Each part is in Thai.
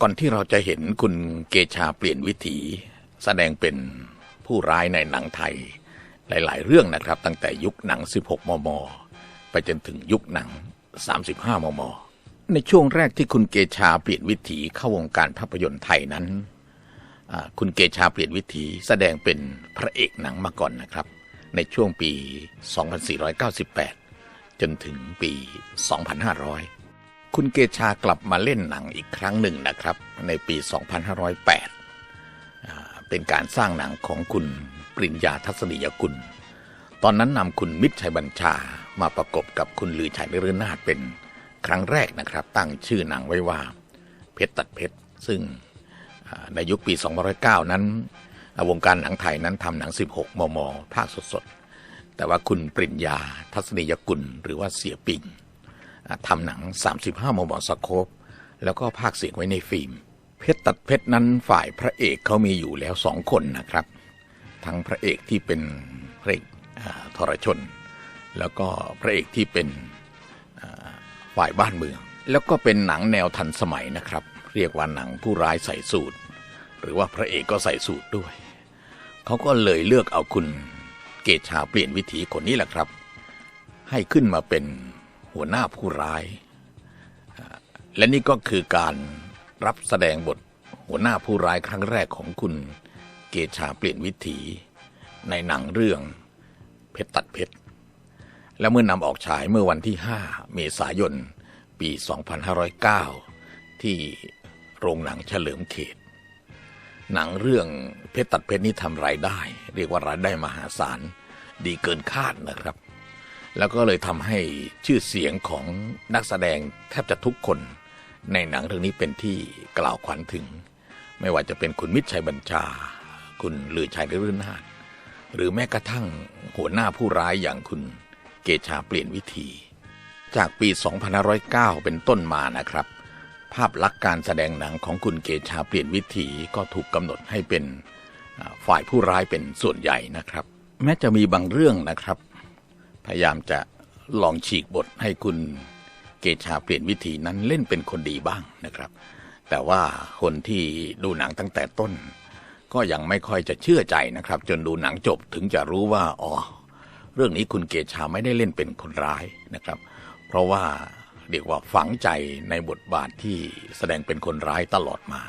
ก่อนที่เราจะเห็นคุณเกชาเปลี่ยนวิถี แสดงเป็นผู้ร้ายในหนังไทย หลาย ๆ เรื่องนะครับ ตั้งแต่ยุคหนัง 16 มม ไปจนถึงยุคหนัง 35 มม ในช่วงแรกที่คุณเกชาเปลี่ยนวิถีเข้าวงการภาพยนตร์ไทยนั้นคุณเกชาเปลี่ยนวิถีแสดงเป็นพระเอกหนังมาก่อนนะครับ ในช่วงปี 2498 จนถึงปี 2500 คุณเกชากลับมาเล่นหนังอีกครั้งหนึ่งนะครับ ในปี 2508 เป็นการสร้างหนังของคุณปริญญาทัศนียกุล ตอนนั้นนำคุณมิตรชัยบัญชามาประกบกับคุณลือชัยนฤนาถเป็นครั้งแรกนะครับ ตั้งชื่อหนังไว้ว่า เพชรตัดเพชร ซึ่งในยุคปี2009 นั้น วงการหนังไทยนั้นทำหนัง 16 มม ภาคสดๆ แต่ว่าคุณปริญญาทัศนียกุลหรือว่าเสียปิง ทำหนัง 35 มมสโคปแล้วก็ภาคเสียงไว้ในฟิล์ม เพชรตัดเพชรนั้นฝ่ายพระเอกเขามีอยู่แล้วสองคนนะครับ ทั้งพระเอกที่เป็นพระเอกอทรชน แล้วก็พระเอกที่เป็นฝ่ายบ้านเมือง แล้วก็เป็นหนังแนวทันสมัยนะครับ เรียกว่าหนังผู้ร้ายใส่สูตร หรือว่าพระเอกก็ใส่สูตรด้วย เขาก็เลยเลือกเอาคุณเกตชาเปลี่ยนวิถีคนนี้แหละครับ ให้ขึ้นมาเป็น หัวหน้าผู้ร้าย และนี่ก็คือการรับแสดงบทหัวหน้าผู้ร้ายครั้งแรกของคุณเกชาเปลี่ยนวิถีในหนังเรื่องเพชรตัดเพชร และเมื่อนำออกฉายเมื่อวันที่ 5 เมษายน ปี 2509 ที่โรงหนังเฉลิมเขต หนังเรื่องเพชรตัดเพชรนี่ทำรายได้ เรียกว่ารายได้มหาศาล ดีเกินคาดนะครับ แล้วก็เลยทำให้ชื่อเสียงของนักแสดงแทบจะทุกคนในหนังเรื่องนี้เป็นที่กล่าวขวัญถึง ไม่ว่าจะเป็นคุณมิตรชัยบัญชา คุณลือชัยนฤนาถหรือแม้กระทั่งหัวหน้าผู้ร้ายอย่างคุณเกชาเปลี่ยนวิธี จากปี 2509 เป็นต้นมานะครับ ภาพลักษณ์การแสดงหนังของคุณเกชาเปลี่ยนวิถีก็ถูกกำหนดให้เป็นฝ่ายผู้ร้ายเป็นส่วนใหญ่นะครับ แม้จะมีบางเรื่องนะครับ พยายามจะลองฉีกบทให้คุณเกชาเปลี่ยนวิธีนั้นเล่นเป็นคนดีบ้างนะครับ แต่ว่าคนที่ดูหนังตั้งแต่ต้น ก็ยังไม่ค่อยจะเชื่อใจนะครับ จนดูหนังจบถึงจะรู้ว่าอ๋อเรื่องนี้คุณเกชาไม่ได้เล่นเป็นคนร้ายนะครับ เพราะว่าเรียกว่าฝังใจในบทบาทที่แสดงเป็นคนร้ายตลอดมา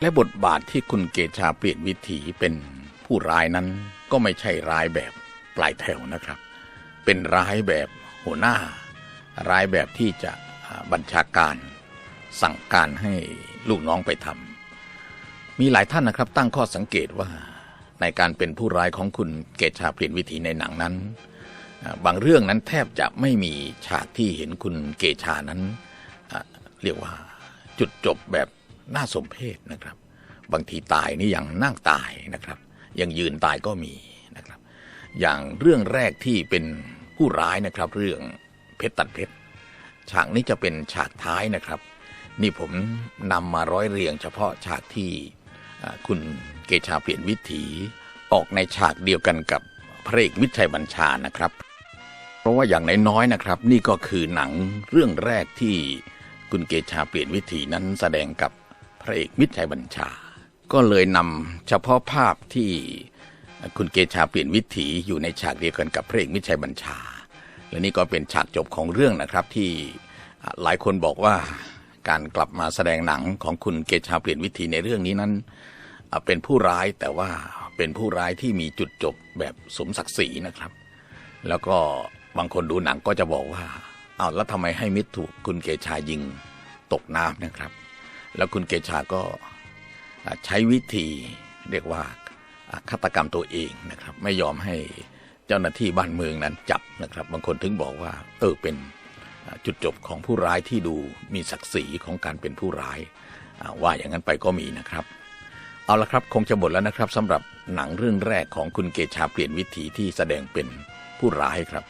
และบทบาทที่คุณเกชาเปลี่ยนวิถีเป็นผู้ร้ายนั้นก็ไม่ใช่ร้ายแบบปลายแถวนะครับ เป็นร้ายแบบหัวหน้า ร้ายแบบที่จะบัญชาการสั่งการให้ลูกน้องไปทำมีหลายท่านนะครับตั้งข้อสังเกตว่าในการเป็นผู้ร้ายของคุณเกชาเปลี่ยนวิถีในหนังนั้น บางเรื่องนั้นแทบจะไม่มีฉากที่เห็นคุณเกชานั้น เรียกว่าจุดจบแบบน่าสมเพชนะครับ บางทีตายนี่ยังนั่งตายนะครับ ยังยืนตายก็มีนะครับ อย่างเรื่องแรกที่เป็น ผู้ร้ายนะครับ เรื่องเพชรตัดเพชรฉากนี้จะเป็นฉากท้ายนะครับ นี่ผมนำมาร้อยเรียง เฉพาะฉากที่คุณเกชาเปลี่ยนวิถีออกในฉากเดียวกันกับพระเอกวิชัยบัญชานะครับ เพราะว่าอย่างน้อยๆนะครับ นี่ก็คือหนังเรื่องแรกที่คุณเกชาเปลี่ยนวิถีนั้นแสดงกับพระเอกวิชัยบัญชา ก็เลยนำเฉพาะภาพที่ คุณเกชาเปลี่ยนวิถีอยู่ในฉากเดียวกันกับพระเอกวิชัยบัญชา และนี่ก็เป็นฉากจบของเรื่องนะครับที่หลายคนบอกว่าการกลับมาแสดงหนังของคุณเกชาเปลี่ยนวิธีในเรื่องนี้นั้น เป็นผู้ร้ายแต่ว่าเป็นผู้ร้ายที่มีจุดจบแบบสมศักดิ์ศรีนะครับ แล้วก็บางคนดูหนังก็จะบอกว่าอ้าแล้วทำไมให้มิตรถูกคุณเกชายิงตกน้ำนะครับ แล้วคุณเกชาก็ใช้วิธีเรียกว่า ฆาตกรรมตัวเองนะครับ ไม่ยอมให้เจ้าหน้าที่บ้านเมืองนั้นจับนะครับ บางคนถึงบอกว่า เออเป็นจุดจบของผู้ร้ายที่ดูมีศักดิ์ศรีของการเป็นผู้ร้ายว่าอย่างนั้นไปก็มีนะครับ เอาละครับคงจะหมดแล้วนะครับสำหรับหนังเรื่องแรกของคุณเกชาเปลี่ยนวิถีที่แสดงเป็นผู้ร้ายครับ